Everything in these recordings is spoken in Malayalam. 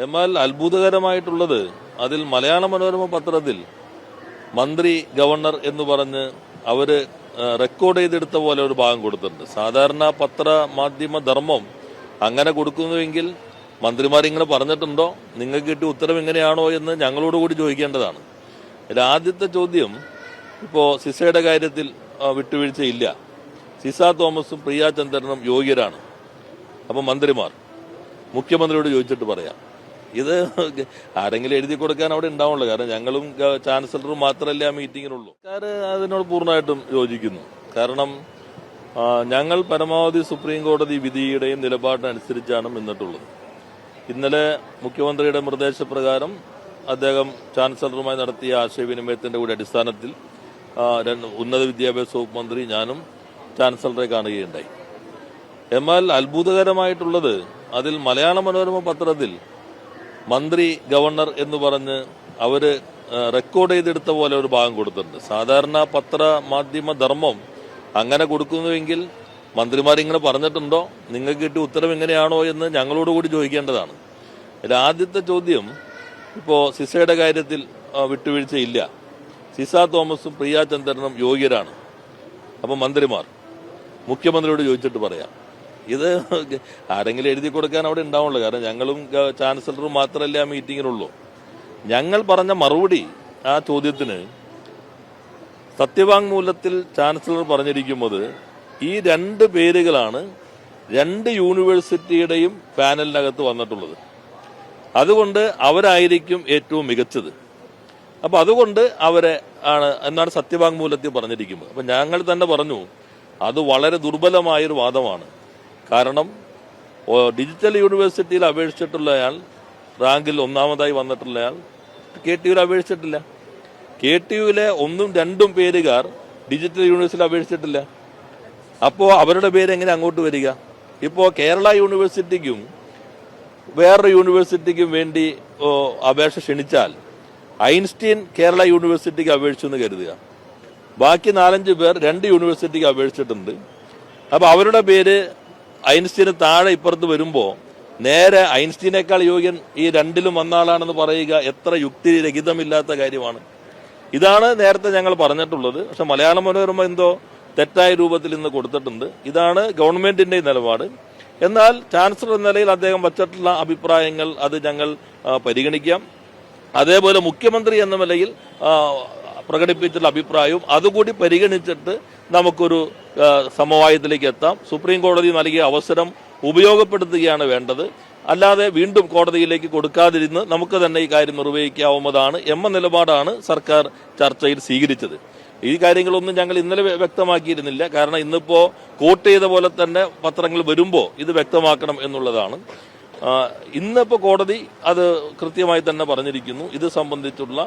എന്നാൽ അത്ഭുതകരമായിട്ടുള്ളത് അതിൽ മലയാള മനോരമ പത്രത്തിൽ മന്ത്രി ഗവർണർ എന്ന് പറഞ്ഞ് അവർ റെക്കോർഡ് ചെയ്തെടുത്ത പോലെ ഒരു ഭാഗം കൊടുത്തിട്ടുണ്ട്. സാധാരണ പത്ര മാധ്യമ ധർമ്മം അങ്ങനെ കൊടുക്കുന്നുവെങ്കിൽ മന്ത്രിമാർ ഇങ്ങനെ പറഞ്ഞിട്ടുണ്ടോ? നിങ്ങൾക്ക് കിട്ടിയ ഉത്തരം എങ്ങനെയാണോ എന്ന് ഞങ്ങളോട് കൂടി ചോദിക്കേണ്ടതാണ്. ആദ്യത്തെ ചോദ്യം ഇപ്പോ സിസയുടെ കാര്യത്തിൽ വിട്ടുവീഴ്ച വിട്ടുവീഴ്ചയില്ല. സിസ തോമസും പ്രിയ ചന്ദ്രനും യോഗ്യരാണ്. അപ്പൊ മന്ത്രിമാർ മുഖ്യമന്ത്രിയോട് ചോദിച്ചിട്ട് പറയാം. ഇത് ആരെങ്കിലും എഴുതി കൊടുക്കാൻ അവിടെ ഉണ്ടാവുള്ളൂ. കാരണം ഞങ്ങളും ചാൻസലറും മാത്രമല്ല ആ മീറ്റിങ്ങിനുള്ളൂ. സർക്കാർ അതിനോട് പൂർണമായിട്ടും യോജിക്കുന്നു. കാരണം ഞങ്ങൾ പരമാവധി സുപ്രീം കോടതി വിധിയുടെയും നിലപാടിനനുസരിച്ചാണ് നിന്നിട്ടുള്ളത്. ഇന്നലെ മുഖ്യമന്ത്രിയുടെ നിർദ്ദേശപ്രകാരം അദ്ദേഹം ചാൻസലറുമായി നടത്തിയ ആശയവിനിമയത്തിന്റെ കൂടി അടിസ്ഥാനത്തിൽ ഉന്നത വിദ്യാഭ്യാസ വകുപ്പ് മന്ത്രി ഞാനും ചാൻസലറെ കാണുകയുണ്ടായി. എന്നാൽ അത്ഭുതകരമായിട്ടുള്ളത് അതിൽ മലയാള മനോരമ പത്രത്തിൽ മന്ത്രി ഗവർണർ എന്ന് പറഞ്ഞ് അവർ റെക്കോർഡ് ചെയ്തെടുത്ത പോലെ ഒരു ഭാഗം കൊടുത്തിട്ടുണ്ട്. സാധാരണ പത്ര മാധ്യമ ധർമ്മം അങ്ങനെ കൊടുക്കുന്നുവെങ്കിൽ മന്ത്രിമാർ ഇങ്ങനെ പറഞ്ഞിട്ടുണ്ടോ? നിങ്ങൾക്ക് കിട്ടിയ ഉത്തരം എങ്ങനെയാണോ എന്ന് ഞങ്ങളോട് കൂടി ചോദിക്കേണ്ടതാണ്. അതിൽ ആദ്യത്തെ ചോദ്യം ഇപ്പോൾ സിസയുടെ കാര്യത്തിൽ വിട്ടുവീഴ്ചയില്ല സിസ തോമസും പ്രിയ ചന്ദ്രനും യോഗ്യരാണ്. അപ്പം മന്ത്രിമാർ മുഖ്യമന്ത്രിയോട് ചോദിച്ചിട്ട് പറയാം. ഇത് ആരെങ്കിലും എഴുതി കൊടുക്കാൻ അവിടെ ഉണ്ടാവുള്ളൂ. കാരണം ഞങ്ങളും ചാൻസലറും മാത്രമല്ല ആ മീറ്റിങ്ങിനുള്ളൂ ഞങ്ങൾ പറഞ്ഞ മറുപടി ആ ചോദ്യത്തിന് സത്യവാങ്മൂലത്തിൽ ചാൻസലർ പറഞ്ഞിരിക്കുന്നത് ഈ രണ്ട് പേരുകളാണ് രണ്ട് യൂണിവേഴ്സിറ്റിയുടെയും പാനലിനകത്ത് വന്നിട്ടുള്ളത്. അതുകൊണ്ട് അവരായിരിക്കും ഏറ്റവും മികച്ചത്. അപ്പോൾ അതുകൊണ്ട് അവരെ ആണ് എന്നാണ് സത്യവാങ്മൂലത്തിൽ പറഞ്ഞിരിക്കുന്നത്. അപ്പം ഞങ്ങൾ തന്നെ പറഞ്ഞു അത് വളരെ ദുർബലമായൊരു വാദമാണ്. കാരണം ഡിജിറ്റൽ യൂണിവേഴ്സിറ്റിയിൽ അപേക്ഷിച്ചിട്ടുള്ളയാൾ റാങ്കിൽ ഒന്നാമതായി വന്നിട്ടുള്ളയാൾ കെ ടി യുവിൽ അപേക്ഷിച്ചിട്ടില്ല. കെ ടി യുവിലെ ഒന്നും രണ്ടും പേരുകാർ ഡിജിറ്റൽ യൂണിവേഴ്സിറ്റിയിൽ അപേക്ഷിച്ചിട്ടില്ല. അപ്പോൾ അവരുടെ പേര് എങ്ങനെ അങ്ങോട്ട് വരിക? ഇപ്പോൾ കേരള യൂണിവേഴ്സിറ്റിക്കും വേറൊരു യൂണിവേഴ്സിറ്റിക്കും വേണ്ടി അപേക്ഷ ക്ഷണിച്ചാൽ ഐൻസ്റ്റീൻ കേരള യൂണിവേഴ്സിറ്റിക്ക് അപേക്ഷിച്ചു എന്ന് കരുതുക. ബാക്കി നാലഞ്ച് പേർ രണ്ട് യൂണിവേഴ്സിറ്റിക്ക് അപേക്ഷിച്ചിട്ടുണ്ട്. അപ്പോൾ അവരുടെ പേര് ഐൻസ്റ്റീന് താഴെ ഇപ്പുറത്ത് വരുമ്പോൾ നേരെ ഐൻസ്റ്റീനേക്കാൾ യോഗ്യൻ ഈ രണ്ടിലും വന്ന ആളാണെന്ന് പറയുക എത്ര യുക്തിരഹിതമില്ലാത്ത കാര്യമാണ്. ഇതാണ് നേരത്തെ ഞങ്ങൾ പറഞ്ഞിട്ടുള്ളത്. പക്ഷെ മലയാള മനോരമ എന്തോ തെറ്റായ രൂപത്തിൽ ഇന്ന് കൊടുത്തിട്ടുണ്ട്. ഇതാണ് ഗവൺമെന്റിന്റെ നിലപാട്. എന്നാൽ ചാൻസലർ എന്ന നിലയിൽ അദ്ദേഹം വച്ചിട്ടുള്ള അഭിപ്രായങ്ങൾ അത് ഞങ്ങൾ പരിഗണിക്കാം. അതേപോലെ മുഖ്യമന്ത്രി എന്ന നിലയിൽ പ്രകടിപ്പിച്ചിട്ടുള്ള അഭിപ്രായവും അതുകൂടി പരിഗണിച്ചിട്ട് നമുക്കൊരു സമവായത്തിലേക്ക് എത്താം. സുപ്രീം കോടതി നൽകിയ അവസരം ഉപയോഗപ്പെടുത്തുകയാണ് വേണ്ടത്. അല്ലാതെ വീണ്ടും കോടതിയിലേക്ക് കൊടുക്കാതിരുന്ന് നമുക്ക് തന്നെ ഈ കാര്യം നിർവഹിക്കാവുന്നതാണ് എന്ന നിലപാടാണ് സർക്കാർ ചർച്ചയിൽ സ്വീകരിച്ചത്. ഈ കാര്യങ്ങളൊന്നും ഞങ്ങൾ ഇന്നലെ വ്യക്തമാക്കിയിരുന്നില്ല. കാരണം ഇന്നിപ്പോൾ കോട്ട് ചെയ്ത പോലെ തന്നെ പത്രങ്ങൾ വരുമ്പോൾ ഇത് വ്യക്തമാക്കണം എന്നുള്ളതാണ്. ഇന്നിപ്പോൾ കോടതി അത് കൃത്യമായി തന്നെ പറഞ്ഞിരിക്കുന്നു. ഇത് സംബന്ധിച്ചുള്ള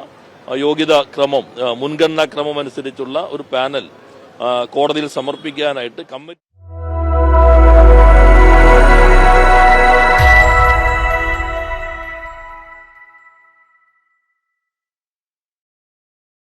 യോഗ്യതാ ക്രമം മുൻഗണനാ ക്രമം അനുസരിച്ചുള്ള ഒരു പാനൽ കോടതിയിൽ സമർപ്പിക്കാനായിട്ട് കമ്മിറ്റി